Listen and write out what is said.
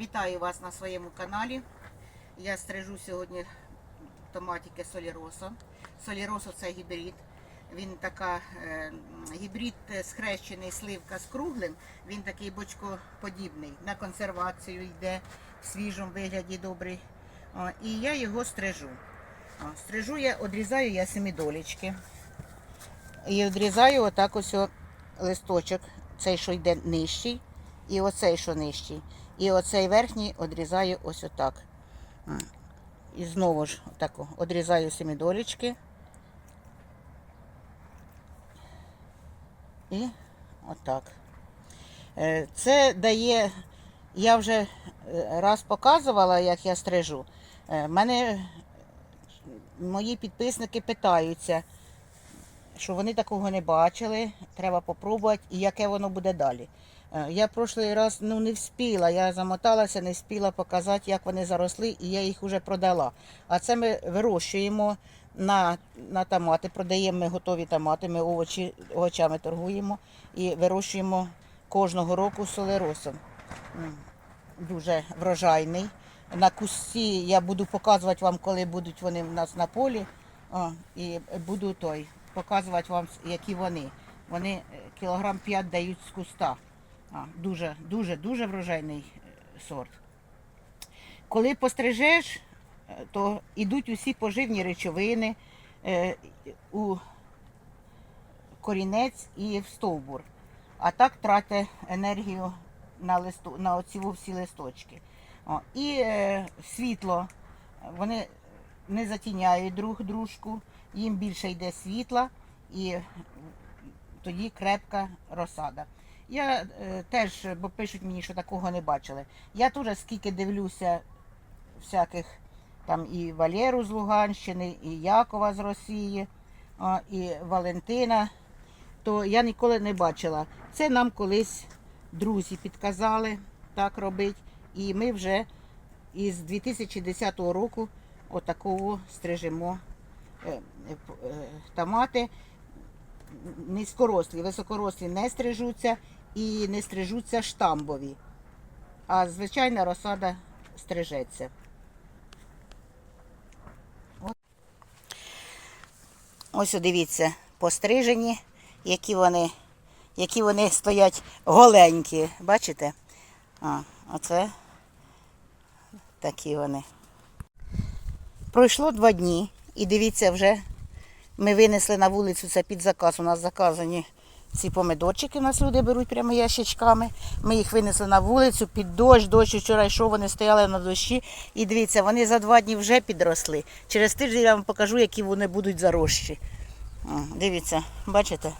Вітаю вас на своєму каналі. Я стрижу сьогодні томатики Соліросо. Соліросо це гібрид. Він така е, гібрид е, схрещений сливка з круглим. Він такий бочкоподібний. На консервацію йде в свіжому вигляді добрий. О, і я його стрижу. О, стрижу я, одрізаю я семидолечки. І відрізаю отак ось листочок, цей, що йде нижчий, і оцей, що нижчий. І оцей верхній відрізаю ось отак. І знову ж отако відрізаю семидолечки. І отак. Е, Це дає, я вже е, раз показувала, як я стрижу. Е, Мене мої підписники питаються, що вони такого не бачили, треба попробувати, і яке воно буде далі. Е, Я прошлий раз ну, не вспіла, я замоталася, не вспіла показати, як вони заросли, і я їх вже продала. А це ми вирощуємо на, на томати, продаємо ми готові томати, ми овочі, овочами торгуємо і вирощуємо кожного року солеросом. Дуже врожайний. На кусті я буду показувати вам, коли будуть вони в нас на полі. О, і буду той показувати вам, які вони. Вони е, кілограм 5 дають з куста. А, дуже, дуже, дуже врожайний е, сорт. Коли пострижеш, е, то йдуть усі поживні речовини у корінець і в стовбур. А так тратить енергію на, листу, на оці всі листочки. О, і е, світло, вони не затіняють друг дружку, їм більше йде світла і тоді крепка розсада. Я е, теж, бо пишуть мені, що такого не бачили. Я теж скільки дивлюся всяких там і Валеру з Луганщини, і Якова з Росії, а, і Валентина, то я ніколи не бачила. Це нам колись друзі підказали так робити. І ми вже із 2010 року отакого стрижемо е, е, е, томати. Низькорослі, високорослі не стрижуться і не стрижуться штамбові. А звичайна розсада стрижеться. Ось дивіться, пострижені, які вони, які вони стоять голенькі. Бачите? А, оце такі вони. Пройшло два дні, і дивіться, вже ми винесли на вулицю це під заказ. У нас заказані ці помидорчики, нас люди беруть прямо ящичками. Ми їх винесли на вулицю під дощ, дощ вчора йшов, вони стояли на дощі. І дивіться, вони за два дні вже підросли. Через тиждень я вам покажу, які вони будуть зарощі. Дивіться, бачите?